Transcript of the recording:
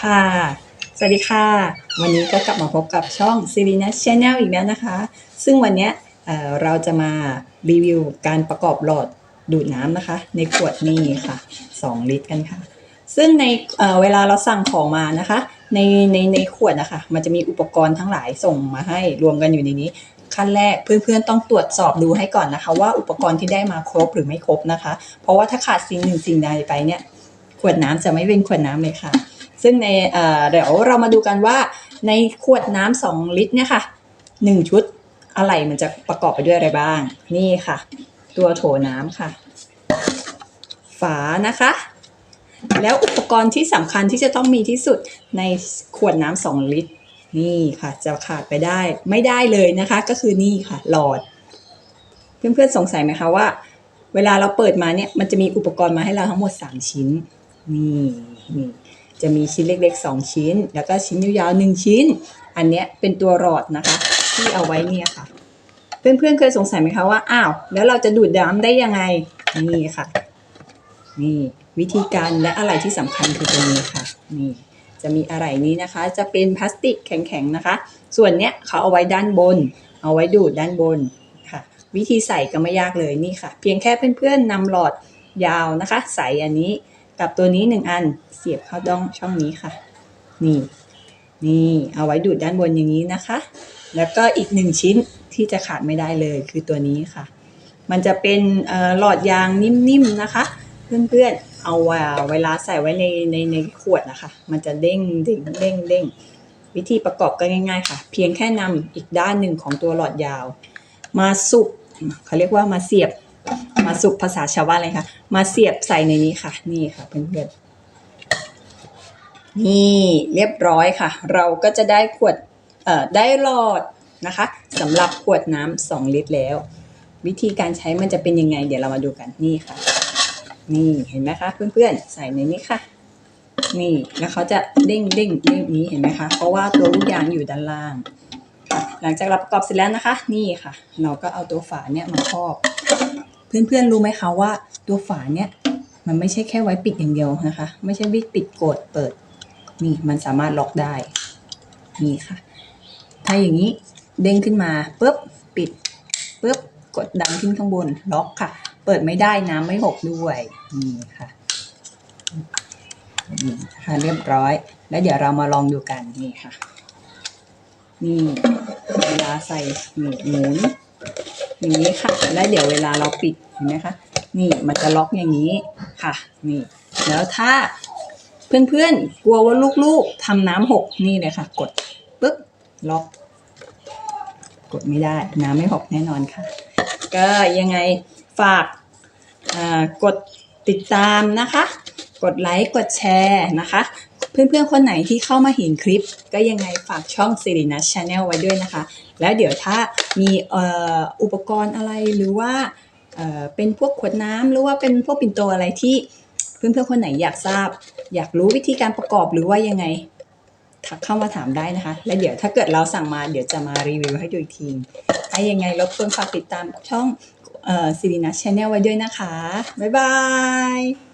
ค่ะ สวัสดีค่ะ วันนี้ก็กลับมาพบกับช่อง s i r i n a Channel อีกแล้วนะคะ ซึ่งวันเนี้ยเอ่อเราจะมารีวิวการประกอบหลอดดูดน้ำนะคะ ในขวดนี้ค่ะ 2 ลิตรกันค่ะ ซึ่งในเอ่อเวลาเราสั่งของมานะคะ ในในในขวดนะคะ มันจะมีอุปกรณ์ทั้งหลายส่งมาให้รวมกันอยู่ในนี้ ขั้นแรกเพื่อนๆต้องตรวจสอบดูให้ก่อนนะคะ ว่าอุปกรณ์ที่ได้มาครบหรือไม่ครบนะคะ เพราะว่าถ้าขาดสิ่งหนึ่งสิ่งใดไปเนี่ยขวดน้ำจะไม่เป็นขวดน้ำเลยค่ะ ซึ่งในเดี๋ยวเรามาดูกันว่าในขวดน้ำสองลิตรเนี่ยค่ะหนึ่งชุดอะไรมันจะประกอบไปด้วยอะไรบ้าง นี่ค่ะ ตัวโถน้ำค่ะ ฝานะคะ แล้วอุปกรณ์ที่สำคัญที่จะต้องมีที่สุดในขวดน้ำสองลิตร นี่ค่ะ จะขาดไปได้ไม่ได้เลยนะคะ ก็คือนี่ค่ะ หลอด เพื่อนๆสงสัยไหมคะว่า เวลาเราเปิดมาเนี่ยมันจะมีอุปกรณ์มาให้เราทั้งหมด 3 ชิ้น นี่นี่ จะมีชิ้นเล็กๆ 2 ชิ้น แล้วก็ชิ้นยาวๆ1ชิ้น อันเนี้ยเป็นตัวหลอดนะคะ ที่เอาไว้เนี่ยค่ะ เพื่อนๆเคยสงสัยไหมคะว่าอ้าวแล้วเราจะดูดน้ำได้ยังไงนี่ค่ะ นี่วิธีการและอะไรที่สำคัญคือตรงนี้ค่ะ นี่จะมีอะไรนี้นะคะ จะเป็นพลาสติกแข็งๆนะคะ ส่วนเนี้ยเขาเอาไว้ด้านบน เอาไว้ดูดด้านบนค่ะ วิธีใส่ก็ไม่ยากเลยนี่ค่ะ เพียงแค่เพื่อนๆนำหลอดยาวนะคะ ใส่อันนี้ กับตัวนี้หนึ่งอันเสียบเข้าดองช่องนี้ค่ะ นี่ นี่เอาไว้ดูดด้านบนอย่างนี้นะคะ แล้วก็อีกหนึ่งชิ้นที่จะขาดไม่ได้เลยคือตัวนี้ค่ะ มันจะเป็นหลอดยางนิ่มๆนะคะ เพื่อนๆเอาว้เวลาใส่ไว้ในในในขวดนะคะ มันจะเด้งเด้งเด้งเด้งวิธีประกอบก็ง่ายๆค่ะ เพียงแค่นำอีกด้านหนึ่งของตัวหลอดยาว มาสุบเขาเรียกว่ามาเสียบ มาสุบภาษาชาวบ้านเลยค่ะ มาเสียบใส่ในนี้ค่ะ นี่ค่ะเพื่อนๆนี่เรียบร้อยค่ะ เราก็จะได้ขวดเอ่อได้หลอดนะคะสำหรับขวดน้ำสองลิตรแล้ว วิธีการใช้มันจะเป็นยังไง เดี๋ยวเรามาดูกันนี่ค่ะ นี่เห็นไหมคะ เพื่อนๆ ใส่ในนี้ค่ะนี่แล้วเขาจะเด้งเด้งเด้งนี้เห็นไหมคะ เพราะว่าตัวลูกยางอยู่ด้านล่าง หลังจากเราประกอบเสร็จแล้วนะคะ นี่ค่ะ เราก็เอาตัวฝาเนี่ยมาครอบ เพื่อนๆรู้ไหมคะว่าตัวฝาเนี่ยมันไม่ใช่แค่ไว้ปิดอย่างเดียวนะคะ ไม่ใช่วิปิดกดเปิด นี่มันสามารถล็อกได้ นี่ค่ะ ถ้าอย่างนี้เด้งขึ้นมาปุ๊บปิดปุ๊บกดดันขึ้นข้างบนล็อกค่ะ เปิดไม่ได้น้ำไม่หกด้วย นี่ค่ะนี่ค่ะเรียบร้อย แล้วเดี๋ยวเรามาลองดูกันนี่ค่ะ นี่เวลาใส่หมุนหมุน อย่างนี้ค่ะ แล้วเดี๋ยวเวลาเราปิดเห็นไหมคะนี่มันจะล็อกอย่างนี้ค่ะ นี่ แล้วถ้าเพื่อนๆ กลัวว่าลูกๆทำน้ำหกนี่เลยค่ะ กดปึ๊บล็อก กดไม่ได้น้ำไม่หกแน่นอนค่ะ ก็ยังไงฝากกดติดตามนะคะ กดไลค์กดแชร์นะคะ เพื่อนๆ คนไหนที่เข้ามาเห็นคลิป ก็ยังไงฝากช่อง s i r i n a Channel ไว้ด้วยนะคะ แล้วเดี๋ยวถ้ามีอ,อุปกรณ์อะไรหรือว่าเเป็นพวกขวดน้ำหรือว่าเป็นพวกปิ่นโตอะไรที่เพื่อนๆ คนไหนอยากทราบ อยากรู้วิธีการประกอบหรือว่ายังไงทักเข้ามาถามได้นะคะ แล้วเดี๋ยวถ้าเกิดเราสั่งมาเดี๋ยวจะมารีวิวให้ดูอีกทีถ้ายังไงรบกวนฝากติดตามช่องเอ่อ s i r i n a Channel ไว้ด้วยนะคะ บ๊ายบาย